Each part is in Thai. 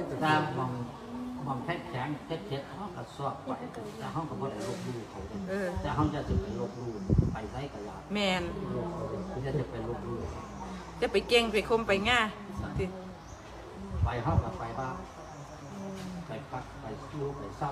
เป็นตัวตามมองมองแค่แข็งแค่เท็ดห้องกับสอบไปแต่ห้องกับว่าได้ลบลู่เขาเด้เออ แต่ห้องจะจะไปลบลู่ไปไสกะยาแมนคือจะจะไปลบลู่จะไปเก่งไปคมไปง่าติไปห้องกับไปบ้างไปพักไปสู้ไปเศร้า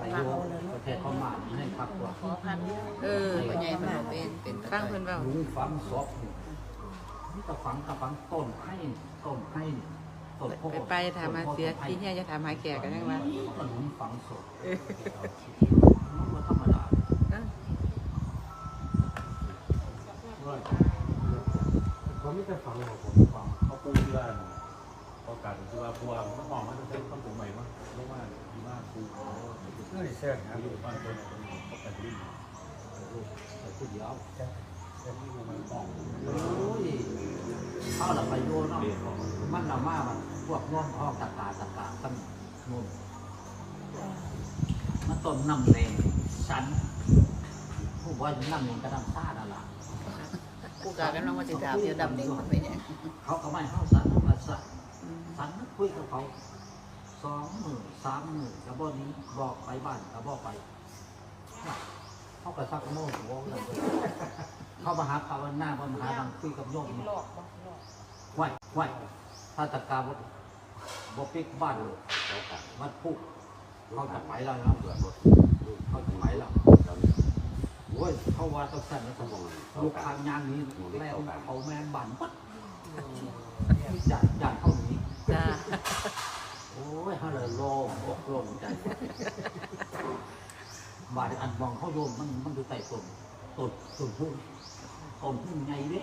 ไปโยมประเทศพม่านี่ให้พักตัวขอพันเออพ่อใหญ่เพิ่นเอาเป็นเป็นฟังเพิ่นเว้าลุงฝังศพนี่นี่ก็ฝังกับฝังต้นให้ต้นให้นี่ต้นโพ ไปไปถามมาเสียที่เฮียจะถามหาแขกกันยังวะมันลุงฝังศพมันบ่ธรรมดาเออเขาไม่ได้ฟังของผมฝังเขาปูเรื่องประกาศที่ว่าพัวมันมองมันจะเป็นต้นตัวใหม่มั้งเรียกว่าดีมากปูเขาเฮ้ยเสื้อครับอยู่บ้านตัวไหนตัวนี้เขาไปที่แต่ผู้เดียวมันมอง โอ้ยเข้าหลับไปโยนเนาะเรียนของมันนำมามันพวกน้องห้องตะกาตะกาตั้งนู่นมันต้นน้ำเนงสันผู้ว่าน้ำเนงกระดำซ่านั่นล่ะกูกากันน้องว่าสิถามเดี๋ยวดำเด็กมันไปเนี่ยเขาก็ไม่เข้าสันมาสันอืมสันนึกคุยกับเขาสองหมื่นสามหมื่นกระบอกนี้บอกไปบ้านกระบอกไป เขากระซักโม่หัวเลยเขามาหาภาวนาเขามาหาดังคุยกับโยมไหวไหวถ้าตะกาบบ่ปิกบ้านเลยวัดพุกเขาจะไปแล้วนะเบื่อรถเขาจะไปแล้วโอ้ยเขาว่าต้องสั่นแล้วสมองลูกค้างานนี้แล้วเขาแม่บันปั๊ดอยากอยากเข้านี้โอ้ยเขาเลยโล่งอกโล่งใจ บาดอันมองเขาโยมมันมันดูไต่ต้นต้นต้นพุ่งตนพุ่งไงเด้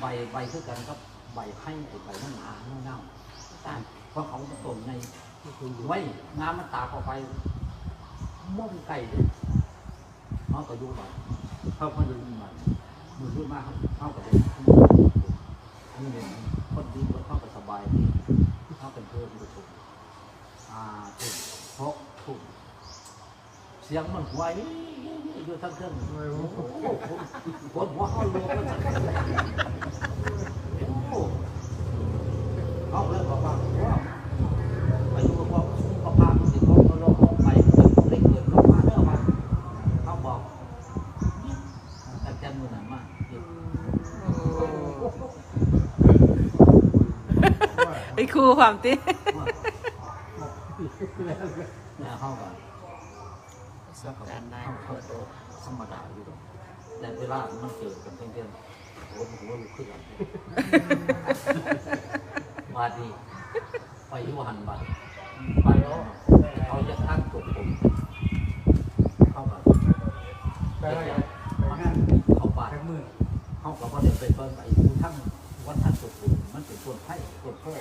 ใบใบคือกันกับใบไข่ไอ้ใบมันหนาเน่าๆต่างเพราะเขาตนในไว้น้ำมันตากออกไปม่วงไก่เลยเขาก็ยุ่งมันเขาก็ยุ่งมันมือรุ่นมากเขาเขาก็เลยนี่เนี่ยคนดีคนเข้าก็สบายดีเข้าเป็นเพิ่มอยู่ถูกอ่าถูกหกถูก เสียงมันไหวอยู่ทั้งเครื่องโอ้โหคนหัวเขาลงมันสั่นโอ้โหเขาเริ่มบอกว่าว่าไปอยู่กับพ่อซุ้มกับพามันสิเขาก็ลงออกไปเล็กเกิดเขามาเด้อมันเขาบอกแต่แกมือหนังมากไปครูความติ แล้วเขาก็ ประ สบการณ์ได้เขาเขาธรรมดาอยู่ดอกแต่เวลามันเจอกันเพื่อนๆโอ้โหหัวลุกขึ้นกันบาดีไปยุหันบัดบัดแล้วเขาจะตั้งตัวผมเข้ากับไปเด็กไปงานเขาบาดแค่มือเขากับว่าเด็กไปเปิ้ลไปดูทั้งวัดทันตัวผมมันเป็นส่วนไพ่ส่วนโพ่อ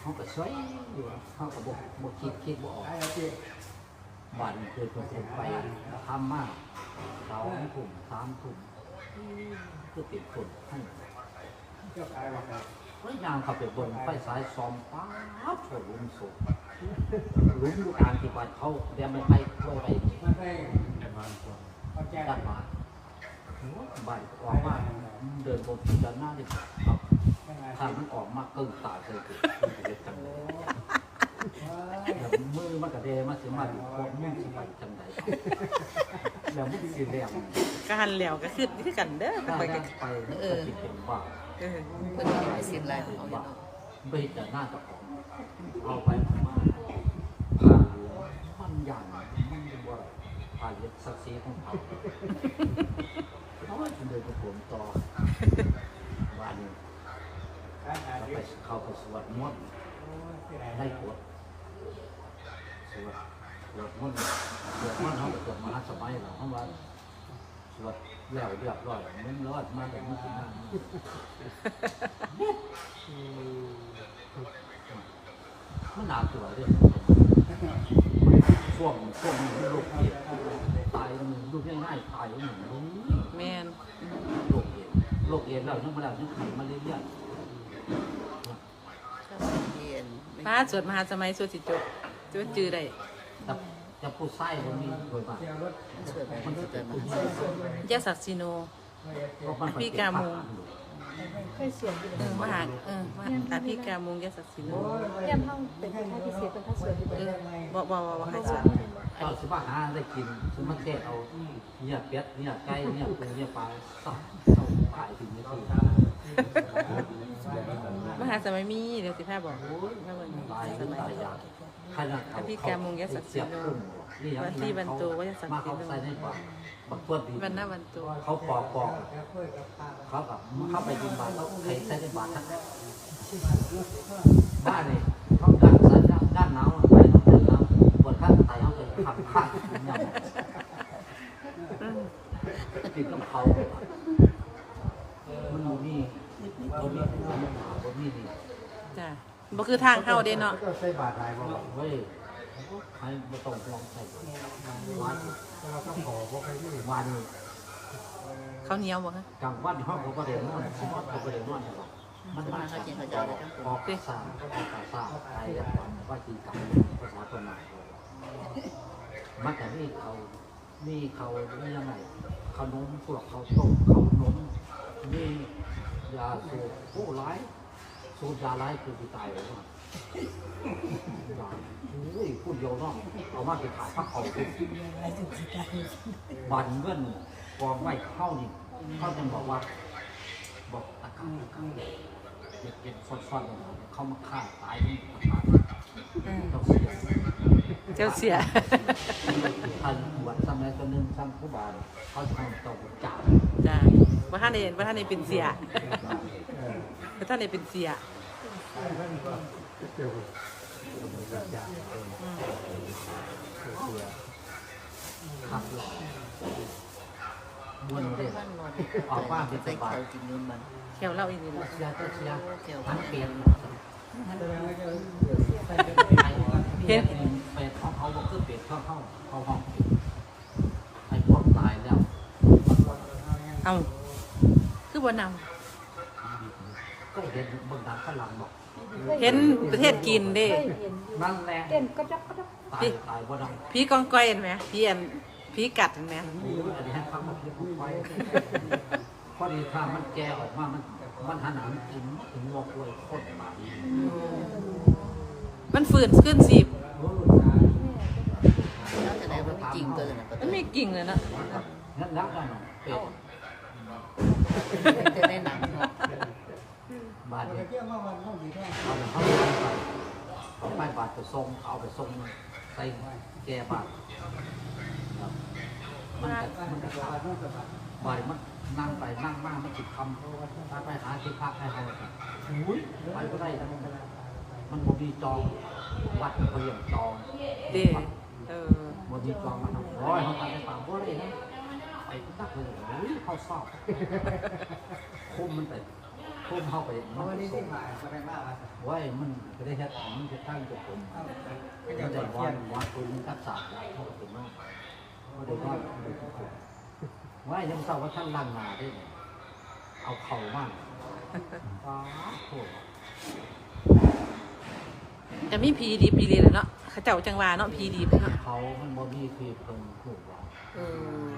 เขาก็ช่วยอยู่เขากับบกบอกคิดคิดบอกไอ้เจ๊ บ้านเกิดคนคนไปทำมากสองถุ่มสามถุ่มก็ติดคนให้เจ้าขายว่าครับไว้ยางขับไปบนไฟสายซอมป้าบโผล่ลุมสุกลุมดูการที่บ้าเขาเดี๋ยวมันไปโลไปมาได้แต่บ้านตัดมาบ้านออกมาเดินบนที่ด้านหน้าดิครับยังไงถ้ามันออกมาเกินตาเคยเกิดเกิดจังเลย แล้วมือมันกระเดมาสิมาดิโคตรมึงสิไปจังใดแล้วมึงสิเลี้ยงก็หันแล้วก็คือคือกันเด้อถ้าไปได้กันไปมันก็สิเป็นบ้าเออเพิ่นว่าหลายเสียงหลายเอาอยู่เนาะไปแต่หน้าตะของเอาไปมาผ่าเหลืองมันใหญ่มันบ่ไรผ่าเย็ดสักซีของเขาเขาจะเดินกับผมต่อวันนี้เขาไปเขาไปสวดมนต์ โอ้ยที่ไหน ได้กดสวดสวดมนต์สวดมนต์เขาไปเกิดมหาสมัยเราเพราะว่าสวด แล้วเรียบร้อยมันรอดมาแต่ไม่กี่นานมันหนาตัวเรื่องช่วงช่วงนี้โรคเอดส์ตายมันดูง่ายๆตายมันเหมือนแม่นโรคเอดส์โรคเอดส์แล้วยังมาแล้วยังไขมาเรื่อยเย็นฟ้าสวดมหาสมัยสวดสิจบจดจือได้ๆแต่ จะพูดไส้มันมีโดยมากเที่ยวรถสวยไปมันจะเกิเป็ดนมาผู้หญิงยาศักดิ์ซิโนไม่ได้เพราะมันไปเป็นพี่กาโมปะเคยเสียอยู่เออมหาเออมหาอภิกามงยศักดิ์ศิลป์เยี่ยมห้องเป็นผู้ชายพิเศษเป็นข้าสวยอยู่เอเลอยบ่บ่บ่บ่ให้สวดตอนสิมาหาได้กินสมมาเทศเอาเนี่ยเป็ดเนี่ยไก่เนี่ยปูเนี่ยปลาสับเอาขายถึงนี่คือมหาสมัยมีเดี๋ยวสิพาบอกพาเบิ่งตายสก็มัย ตายยากขนาดเขาอภิกามงยศักดิ์ศิลป์นี่ยังวันที่บรรจุวยศักดิ์มาเขาศิลป์ใส่ในปากบักตัวดีวันหน้าวันตัวเขาปอกปอกเขากับเข้าไปยิงบาทเขาใครใส่ในบาททั้งบ้านนี่เขาด้านซ้ายด้านหนาวไปเขาเป็นหนาวปวดข้างไตเขาจะขับข้างอย่างติดกับเขามันบ่มีบ่มีมันหาบ่มีนี่จ้ะ บ่คือทางเข้าเด้เนาะก็ใส่บาทลายบ่เฮ้ยใครไม่ต้องลองใส่วันเราต้องขอพวกใครที่วันเขาวเหนียวบ่ฮะกลางวันห้องเขาประเดี๋ยวนอนห้องเขาประเดี๋ยวนอนเนี่ยว่ะมันมามาเขากินเขาวอเจ้าได้ทั้งคนอกภาษาออกภาษาไทยแล้วก่อนว่าจีกับภาษาคนไหนมันแต่นี่เขานี่เขานี่ยังไงขนมพวกเขาต้มเขานมนี่ยาสูบผู้ร้าย สูบยาร้ายคือที่ตายเลยว่ะโอ้ยพูดเดียวเนาะเอามาไปขายพักเขาคือบันเงินกองไว้เข้านี่เขาจะบอกว่า บอกอากาศอากาศเย็นเย็นฟอดๆเขามาฆ่าตายนี่อากาศอืมต้องเสียเจ้าเสียท่านบวชสมัยตัวหนึงท่านผู้บาลเขาจะให้ต้องจับจ้ะบ่ทันได้บ่ทันได้เป็นเสีย บ่ทันได้เป็นเสียเกี่ยวกับอืมขับหลอกบวนเด็บ้านนอนออกบ้านเป็นสใส่บายเขากินนู่นมันแขวเล่าอีนี่ล่ะเสียก็เสียเกี่ยวกัทั้นงเปลี่ยนเห็นเป็ดเขาเขาบอกคือเป็ดเขาเข้าเขาห้องไอ้พวกตายแล้ว เอ้าคือบ่นำก็ เห็นเบนดังฝรั่งบอกเห็นประเทศกินเด้เคยเห็นนั่นแหละเต้นก็จับก็จับตายตายบ่ดังผีกองก้อยเห็นไหมผีอันผีกัดเห็นไหมอันนี้ให้ฟังมาเพียงไฟพอดีถ้ามันแก่ออกมามันมันหันหลังถึงถึงงอกเลยโคตรบาดมันฝืนขึ้นสิบแล้วแต่ไหนว่าไม่จริงตัวนั้นก็มันไม่กิ่งเลยเนาะงั้นรักกันหน่อยเป็ดแต่ในหนังเนาะ บาดเราเนี่ยเที่ยวมาวันต้องดีแน่เอาไปเขาไปเอาไปบาดไปทรงเอาไปทรงใส่แก่บาดครับมันจะมันจะขาดบายบาดมันนั่งไปนั่งมากมันจิตคำถ้าไปหาที่พักให้เขาไปก็ได้มันบ่มีจองวัดเขาเรียกจองเด้เออบนมีกองมันร้อยเขาทำในป่าบ่ได้นะไอ้ตักเลยโอ้ยเขาเศร้าคุ้มมันไป คุ้มเข้าไปมันวันนี้ส่ที่งมาแสดงว่าไว้มันก็ได้เฮ็ดมันจะตั้งจุดผมมันจะวานวานคุณทักษะเข้าถึงมากก็ได้ว่าไว้ยังเศร้าว่าท่านลังนาได้เอาเข่ามั่งฟ้าโถจะมีผีดิบผีเลยแหละเนาะเขาเจ้าจังหวาเนาะผีดิบเนาะเขามันบ่มีคือเพิ่งถูกว่าเออ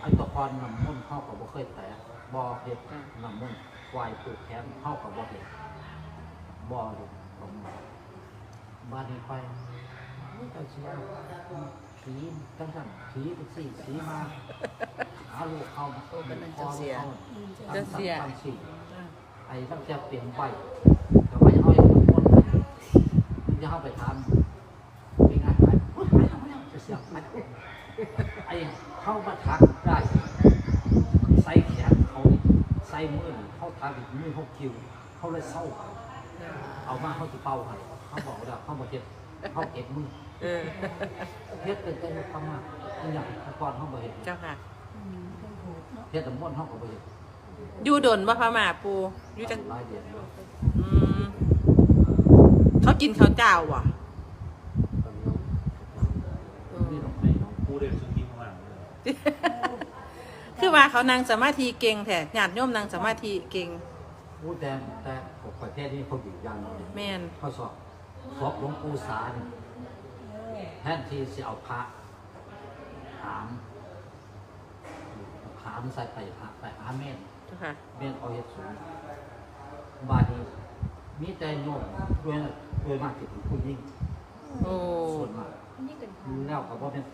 ไอ้ตะกอนน้ำมันต์เข้ากับบ่เคยแตะบ่เฮ็ดน้ำมันต์ ควายผูกแขนเข้ากับบ่เฮ็ดบ่ดูผมบ้านนี้ไปนี่เจ้าเสียผีจังซั่นผีเป็นสี่สีมาหาลูกเข้ามาเป็นเจ้าเสียเจ้าเสียไอ้ตั้งแต่เปลี่ยนไปก็ไม่เอาไอ้คนคนมันจะเข้าไปทำเป็นงานไปโอ๊ยไปเอาไปเอาจะเสียไปไอ้เข้ามาทักได้ใส่แขนเขานี่ใส่มือนี่เขาทักอีกมือเขาคิว เขาเลยเศร้า เอามาเขาจะเป่าให้เขาบอกว่าเขามาเก็บเขาเก็บมือเออเฮ็ดเป็นเป็นเขามาอันอย่างแตะกอนเขาบ่เห็นเจ้าค่ะเฮ็ดแต่ม้วนเขาก็บ่เห็นอยู่ดนว่าพระมหาปูอยู่จังหลายเดือนแล้วอืมเขากินข้าวเจ้าว่ะตอนนี้เออนี่ต้องไปเนาะผู้เด่นซึ่งที่ข้างล่างเลย คือว่าเขานั่งสมาธิเก่งแท้ญาติโยมนั่งสมาธิเก่งอู้แต่แต่ประเทศนี้เขาอยู่ยันเลยแม่นเขาสอบสอบหลวงปู่สาเนี่ยแทนที่จะเอาพระหามหามใส่ไปหาไปหาเม่นเจ้าค่ะเม่นเอาเห็ดสูงบาดนี้มีแต่โยมด้วยนะโดยมากที่เป็นผู้หญิงโอ้ส่วนมากนี่กันค่ะแล้วก็บ่เป็น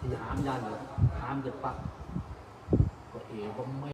สีหามยานเลยหามเด็ดปักก็ เอ๋บ่ไม่